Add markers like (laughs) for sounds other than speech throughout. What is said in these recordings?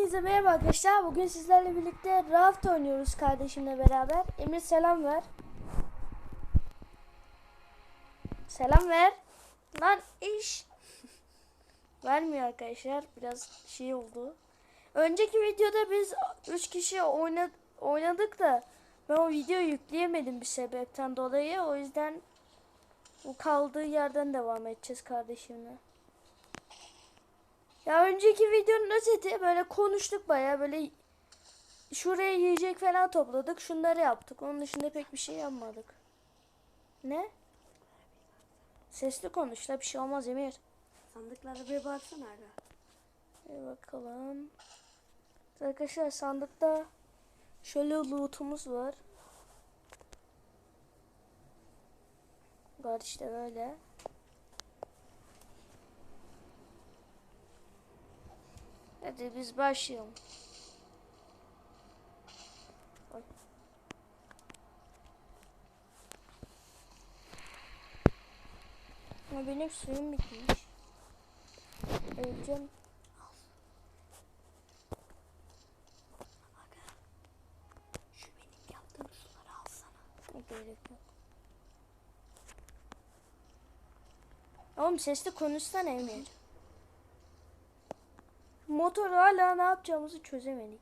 Herkese merhaba arkadaşlar. Bugün sizlerle birlikte Raft oynuyoruz kardeşimle beraber. Emir selam ver. Selam ver. Lan iş. (laughs) Vermiyor arkadaşlar. Biraz şey oldu. Önceki videoda biz 3 kişi oyna- oynadık da ben o videoyu yükleyemedim bir sebepten dolayı. O yüzden bu kaldığı yerden devam edeceğiz kardeşimle. Ya önceki videonun özeti böyle konuştuk baya böyle şuraya yiyecek falan topladık. Şunları yaptık. Onun dışında pek bir şey yapmadık. Ne? Sesli konuş da bir şey olmaz Emir. Sandıklara bir baksana aga. Bir bakalım. Arkadaşlar sandıkta şöyle loot'umuz var. Var işte böyle. Hadi biz başlayalım. Ay. Ama benim suyum bitmiş. Öleceğim. Gerek yok. Oğlum sesli konuşsana Emir. Motor hala ne yapacağımızı çözemedik.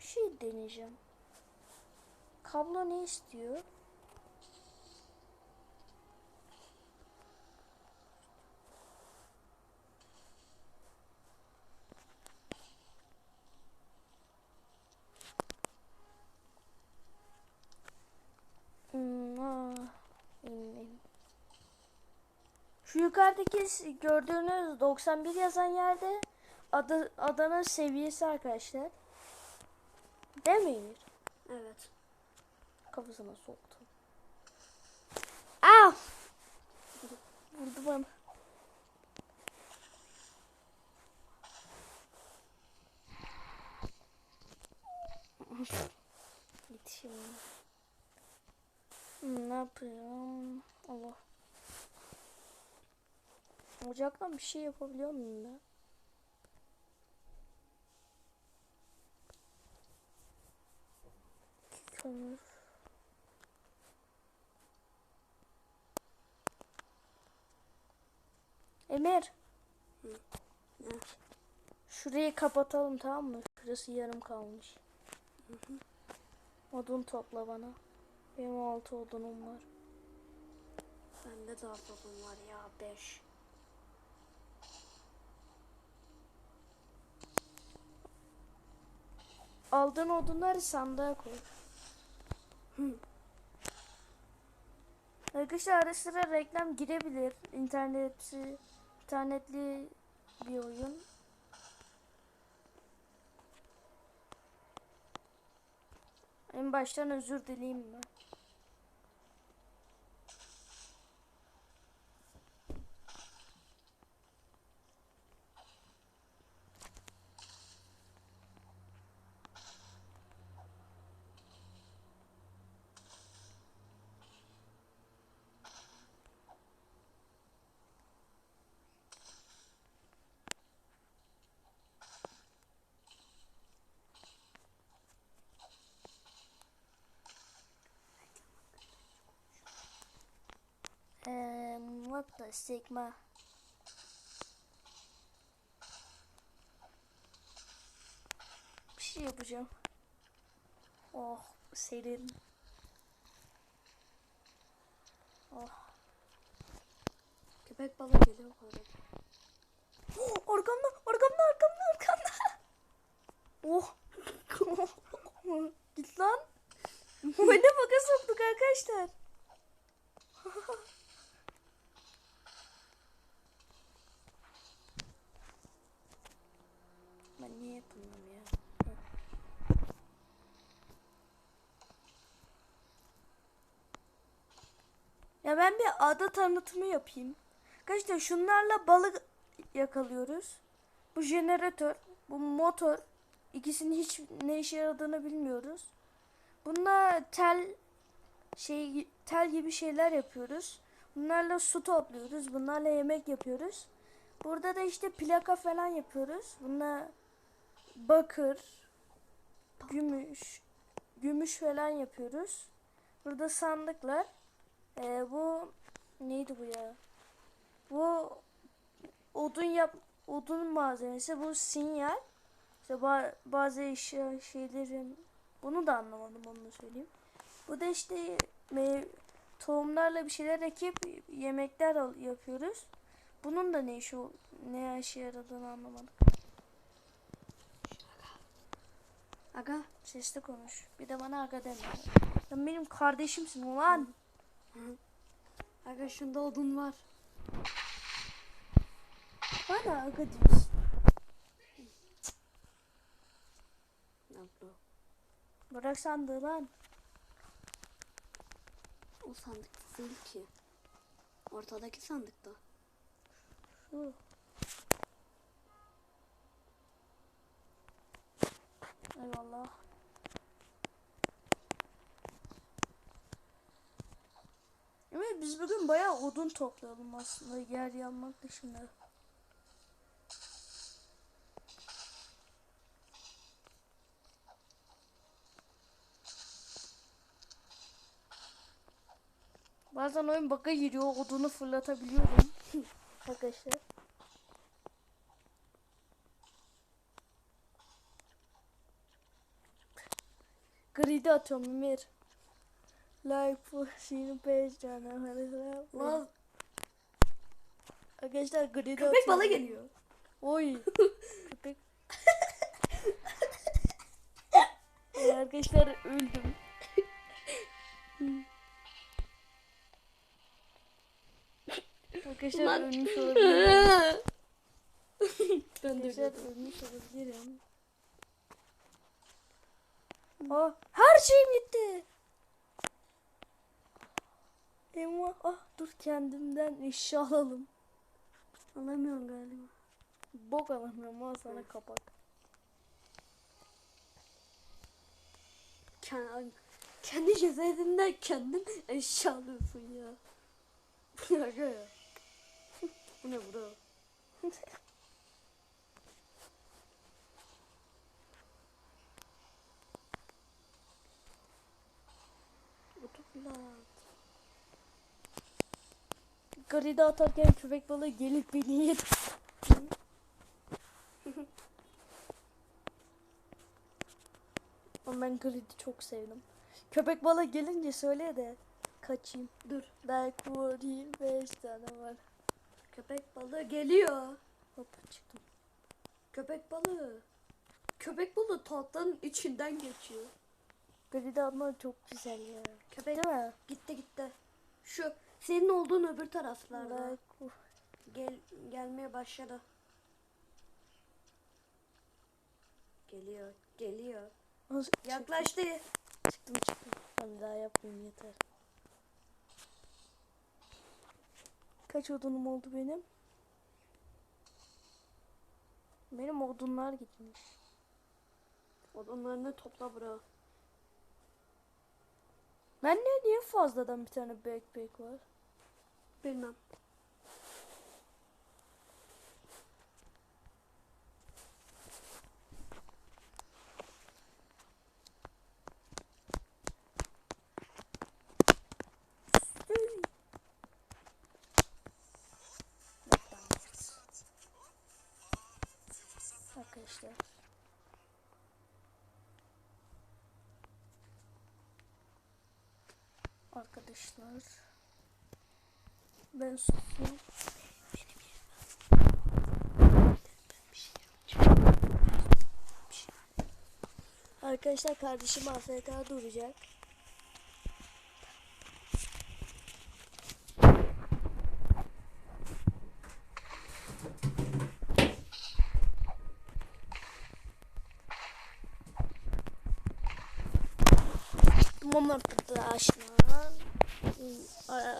Bir şey deneyeceğim. Kablo ne istiyor? Şu yukarıdaki gördüğünüz 91 yazan yerde adı, adanın seviyesi arkadaşlar. Değil mi Emir? Evet. Kafasına soktu. Aa! Vurdu bana. Ocaktan bir şey yapabiliyor muyum ben? Kömür. Emir. Ne? Şurayı kapatalım tamam mı? Şurası yarım kalmış. Odun topla bana. Benim altı odunum var. Bende daha babam var ya 5. Aldığın odunları sandığa koy. Arkadaşlar ara sıra reklam girebilir. İnterneti, internetli bir oyun. En baştan özür dileyim ben. What the sigma? Bir şey yapacağım. Oh serin. Oh. Köpek balığı geliyor bu arada. Oh, arkamda, arkamda, arkamda, arkamda. Oh. (laughs) Git lan. Oyuna baka soktuk arkadaşlar. ben niye yapamıyorum ya? Heh. Ya ben bir ada tanıtımı yapayım. Arkadaşlar şunlarla balık yakalıyoruz. Bu jeneratör, bu motor. İkisinin hiç ne işe yaradığını bilmiyoruz. Bununla tel şey tel gibi şeyler yapıyoruz. Bunlarla su topluyoruz. Bunlarla yemek yapıyoruz. Burada da işte plaka falan yapıyoruz. Buna bakır, gümüş, gümüş falan yapıyoruz. Burada sandıklar. Ee, bu neydi bu ya? Bu odun yap odun malzemesi. Bu sinyal. İşte ba- bazı eşya şeylerin bunu da anlamadım onu da söyleyeyim. Bu da işte me- tohumlarla bir şeyler ekip yemekler yapıyoruz. Bunun da ne işi ne işe yaradığını anlamadım. Aga. Sesli konuş. Bir de bana aga deme. Sen benim kardeşimsin ulan. Aga şunda odun var. Bana aga diyorsun. Yapıyor? Bırak sandığı lan. O sandık değil ki. Ortadaki sandıkta. Şu. Eyvallah. Evet biz bugün bayağı odun toplayalım aslında yer yanmak dışında. Bazen oyun bug'a giriyor odunu fırlatabiliyorum. (laughs) Arkadaşlar. Gridi atıyorum Emir. Like bu şiirin page. Lan Arkadaşlar gridi köpek balı geliyor. Oy. (laughs) Köpek. Arkadaşlar öldüm. Arkadaşlar Lan. ölmüş olabilirim. (laughs) ben de Arkadaşlar ölmüş olabilirim. Aa, her şeyim gitti. Emma ah dur kendimden eşya alalım. alamıyorum galiba. Bok alamıyorum al sana kapak. Kendi, kendi cesedinden kendin eşya alıyorsun ya. (laughs) Aga ya. Bu ne bro? (laughs) Gride atarken köpek balığı gelip beni yedi. Ama ben gridi çok sevdim. Köpek balığı gelince söyle de kaçayım. Dur. Belki vurayım 5 tane var. Köpek balığı geliyor. Hop çıktım. Köpek balığı. Köpek balığı tahtanın içinden geçiyor. Gridi atmak çok güzel ya. Köpek Değil mi? gitti gitti. Şu senin olduğun öbür taraflarda. Gel gelmeye başladı. Geliyor, geliyor. Az- Yaklaştı. Çıktım çıktım. Ben daha yapmayayım yeter. Kaç odunum oldu benim? Benim odunlar gitmiş. Odunlarını topla bro. Ben ne niye fazladan bir tane backpack var? Bilmem. Arkadaşlar. Arkadaşlar. Ben susayım. Arkadaşlar kardeşim AFK duracak. Tamam arkadaşlar.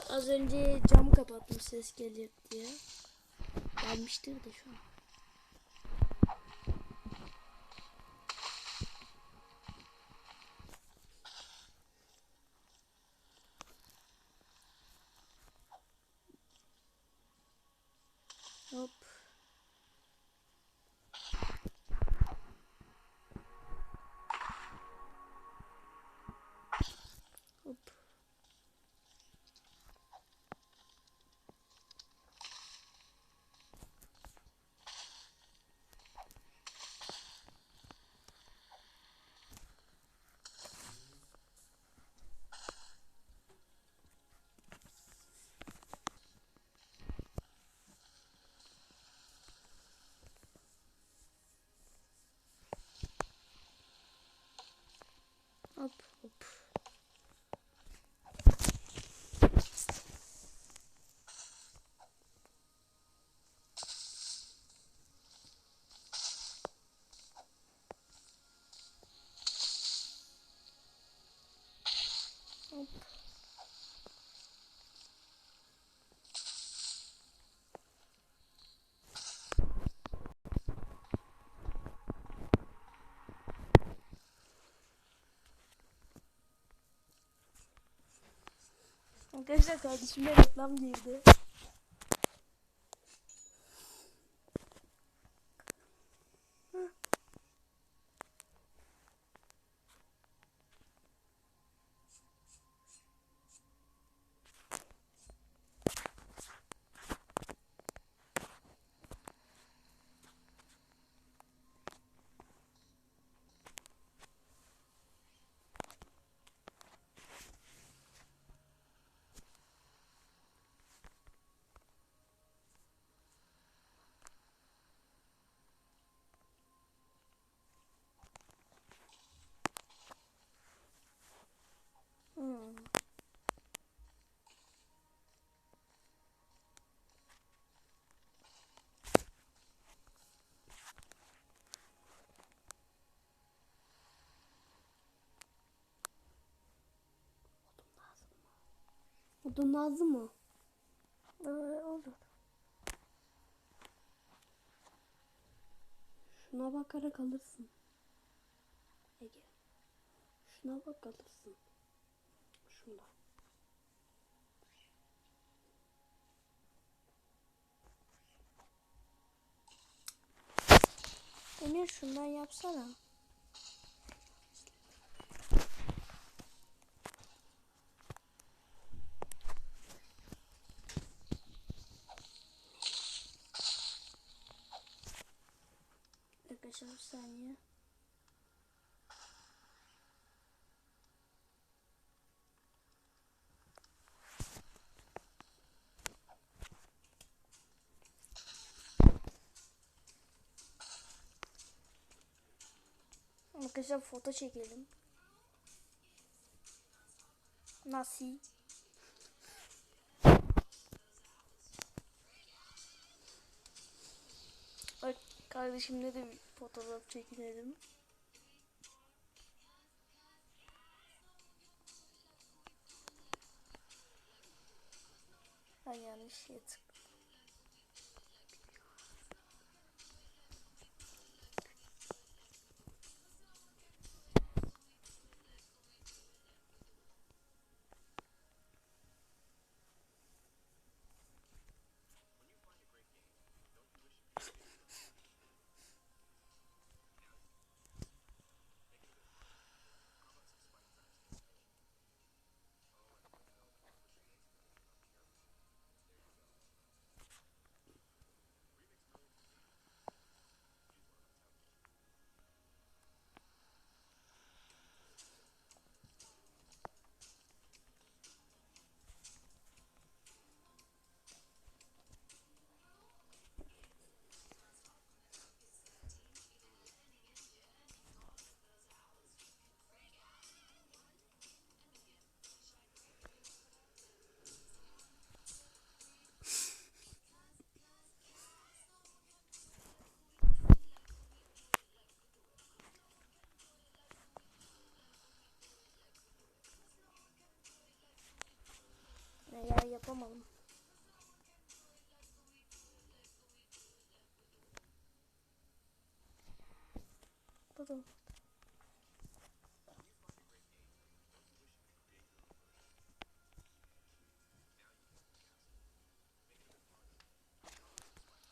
Az önce cam kapattım ses gelir diye. Gelmiştir de şu an. Hop. Hop. Hop. Arkadaşlar kardeşime reklam girdi. Odun lazım mı? Ee, olur. Şuna bakarak alırsın. Ege. Şuna bak alırsın. Şunda. Emir şundan yapsana. Arkadaşlar bir saniye. Arkadaşlar foto çekelim. Nasıl? Kardeşimle de bir fotoğraf çekinelim. Ben yanlış şeye tıkladım. Yapamadım. Dur.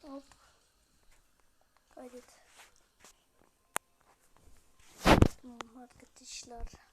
Hop. Kaydet. Tamam arkadaşlar.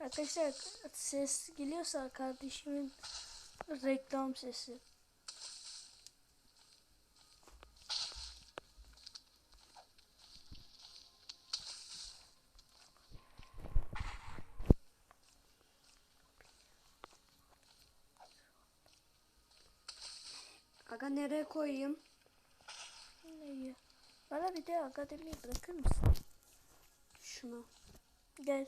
Arkadaşlar ses geliyorsa kardeşimin reklam sesi. Aga nereye koyayım? İyi. Bana bir de akademiyi bırakır mısın? Şunu. Gel.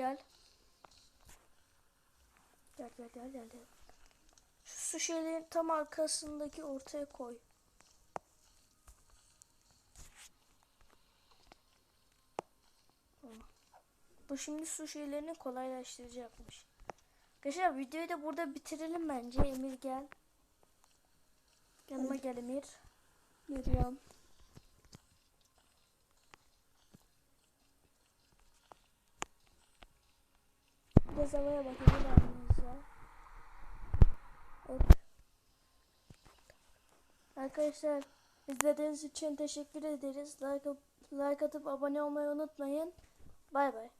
Gel. Gel gel gel gel. gel. Şu su şeylerin tam arkasındaki ortaya koy. Bu şimdi su şeylerini kolaylaştıracakmış. Arkadaşlar videoyu da burada bitirelim bence. Emir gel. Yanıma gel Emir. Meryem. Biraz havaya bakayım aranızda. Hop. Arkadaşlar izlediğiniz için teşekkür ederiz. Like, like atıp abone olmayı unutmayın. Bay bay.